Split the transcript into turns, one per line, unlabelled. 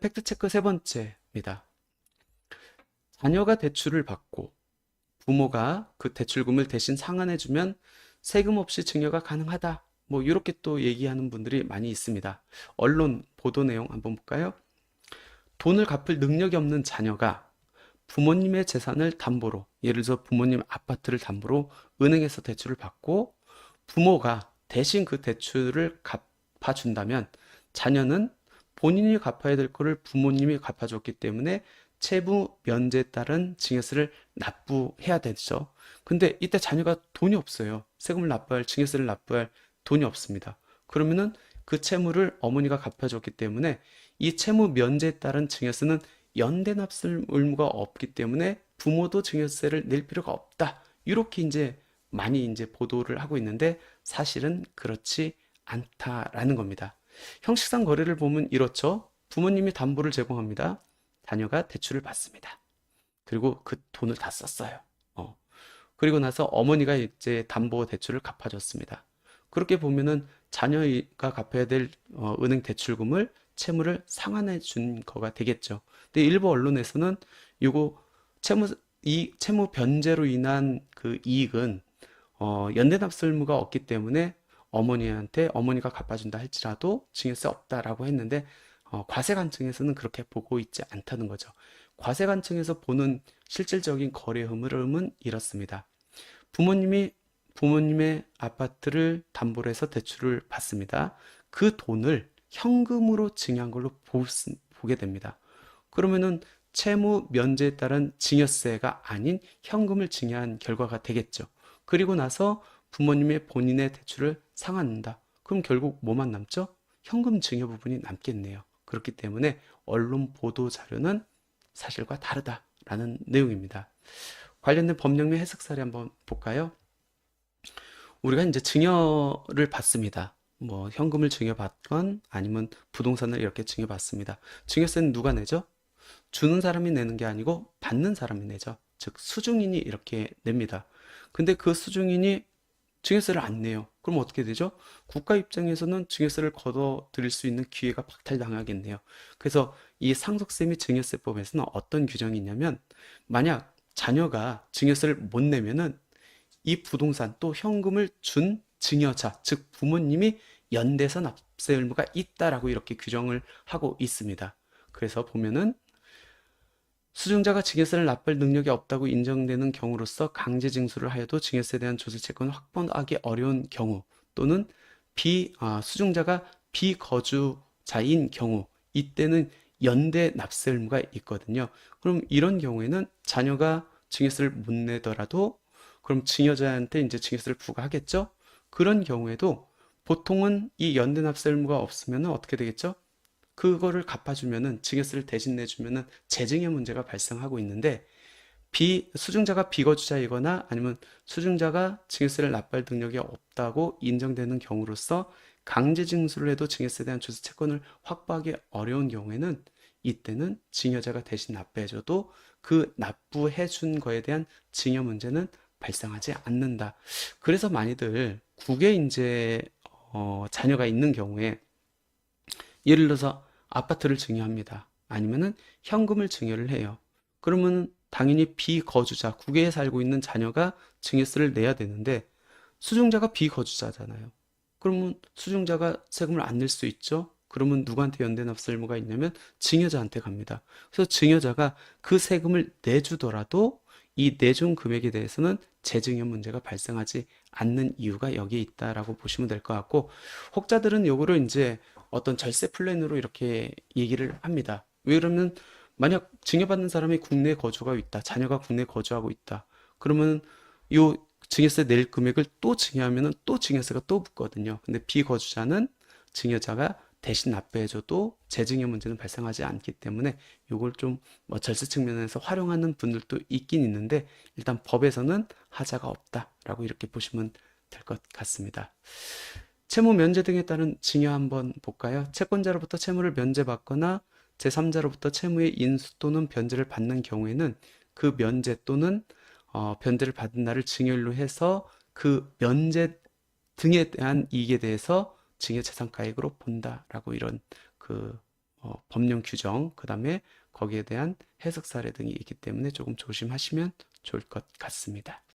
팩트 체크 세 번째입니다. 자녀가 대출을 받고 부모가 그 대출금을 대신 상환해주면 세금 없이 증여가 가능하다. 뭐 이렇게 또 얘기하는 분들이 많이 있습니다. 언론 보도 내용 한번 볼까요? 돈을 갚을 능력이 없는 자녀가 부모님의 재산을 담보로, 예를 들어서 부모님 아파트를 담보로 은행에서 대출을 받고 부모가 대신 그 대출을 갚아준다면 자녀는 본인이 갚아야 될 거를 부모님이 갚아줬기 때문에 채무 면제에 따른 증여세를 납부해야 되죠. 근데 이때 자녀가 돈이 없어요. 세금을 납부할, 증여세를 납부할 돈이 없습니다. 그러면은 그 채무를 어머니가 갚아줬기 때문에 이 채무 면제에 따른 증여세는 연대 납세 의무가 없기 때문에 부모도 증여세를 낼 필요가 없다. 이렇게 이제 많이 이제 보도를 하고 있는데 사실은 그렇지 않다라는 겁니다. 형식상 거래를 보면 이렇죠. 부모님이 담보를 제공합니다. 자녀가 대출을 받습니다. 그리고 그 돈을 다 썼어요. 어. 그리고 나서 어머니가 이제 담보 대출을 갚아줬습니다. 그렇게 보면은 자녀가 갚아야 될 어, 은행 대출금을 채무를 상환해 준 거가 되겠죠. 근데 일부 언론에서는 이거 채무 이 채무 변제로 인한 그 이익은 어, 연대납세 의무가 없기 때문에 어머니한테 어머니가 갚아준다 할지라도 증여세 없다라고 했는데 어, 과세관청에서는 그렇게 보고 있지 않다는 거죠. 과세관청에서 보는 실질적인 거래 흐름은 이렇습니다. 부모님이 부모님의 아파트를 담보로 해서 대출을 받습니다. 그 돈을 현금으로 증여한 걸로 보, 보게 됩니다. 그러면은 채무 면제에 따른 증여세가 아닌 현금을 증여한 결과가 되겠죠. 그리고 나서 부모님의 본인의 대출을 상환한다. 그럼 결국 뭐만 남죠? 현금 증여 부분이 남겠네요. 그렇기 때문에 언론 보도 자료는 사실과 다르다라는 내용입니다. 관련된 법령의 해석 사례 한번 볼까요? 우리가 이제 증여를 받습니다. 뭐 현금을 증여받건 아니면 부동산을 이렇게 증여받습니다. 증여세는 누가 내죠? 주는 사람이 내는 게 아니고 받는 사람이 내죠. 즉 수중인이 이렇게 냅니다. 근데 그 수중인이 증여세를 안 내요. 그럼 어떻게 되죠? 국가 입장에서는 증여세를 걷어 들일 수 있는 기회가 박탈당하겠네요. 그래서 이 상속세 및 증여세법에서는 어떤 규정이 있냐면 만약 자녀가 증여세를 못 내면은 이 부동산 또 현금을 준 증여자, 즉 부모님이 연대서 납세 의무가 있다라고 이렇게 규정을 하고 있습니다. 그래서 보면은 수증자가 증여세를 납부할 능력이 없다고 인정되는 경우로서 강제 징수를 하여도 증여세에 대한 조세 채권을 확보하기 어려운 경우 또는 비 아, 수증자가 비거주자인 경우 이때는 연대 납세 의무가 있거든요. 그럼 이런 경우에는 자녀가 증여세를 못 내더라도 그럼 증여자한테 이제 증여세를 부과하겠죠? 그런 경우에도 보통은 이 연대 납세 의무가 없으면 어떻게 되겠죠? 그거를 갚아주면은 증여세를 대신 내주면은 재증여 문제가 발생하고 있는데 비 수증자가 비거주자이거나 아니면 수증자가 증여세를 납부할 능력이 없다고 인정되는 경우로서 강제 징수를 해도 증여세에 대한 조세 채권을 확보하기 어려운 경우에는 이때는 증여자가 대신 납부해줘도 그 납부해준 거에 대한 증여 문제는 발생하지 않는다. 그래서 많이들 국에 이제 어, 자녀가 있는 경우에 예를 들어서 아파트를 증여합니다. 아니면은 현금을 증여를 해요. 그러면 당연히 비거주자, 국외에 살고 있는 자녀가 증여세를 내야 되는데 수증자가 비거주자잖아요. 그러면 수증자가 세금을 안 낼 수 있죠? 그러면 누구한테 연대납세 의무가 있냐면 증여자한테 갑니다. 그래서 증여자가 그 세금을 내주더라도 이 내준 금액에 대해서는 재증여 문제가 발생하지 않는 이유가 여기에 있다라고 보시면 될 것 같고 혹자들은 요거를 이제 어떤 절세 플랜으로 이렇게 얘기를 합니다. 왜 그러면 만약 증여받는 사람이 국내에 거주가 있다. 자녀가 국내에 거주하고 있다. 그러면 요 증여세 낼 금액을 또 증여하면은 또 증여세가 또 붙거든요. 근데 비거주자는 증여자가 대신 납부해줘도 재증여 문제는 발생하지 않기 때문에 이걸 좀 뭐 절세 측면에서 활용하는 분들도 있긴 있는데 일단 법에서는 하자가 없다라고 이렇게 보시면 될 것 같습니다. 채무 면제 등에 따른 증여 한번 볼까요? 채권자로부터 채무를 면제받거나 제3자로부터 채무의 인수 또는 변제를 받는 경우에는 그 면제 또는 어, 변제를 받은 날을 증여일로 해서 그 면제 등에 대한 이익에 대해서 증여 재산가액으로 본다라고 이런 그 어, 법령 규정, 그 다음에 거기에 대한 해석 사례 등이 있기 때문에 조금 조심하시면 좋을 것 같습니다.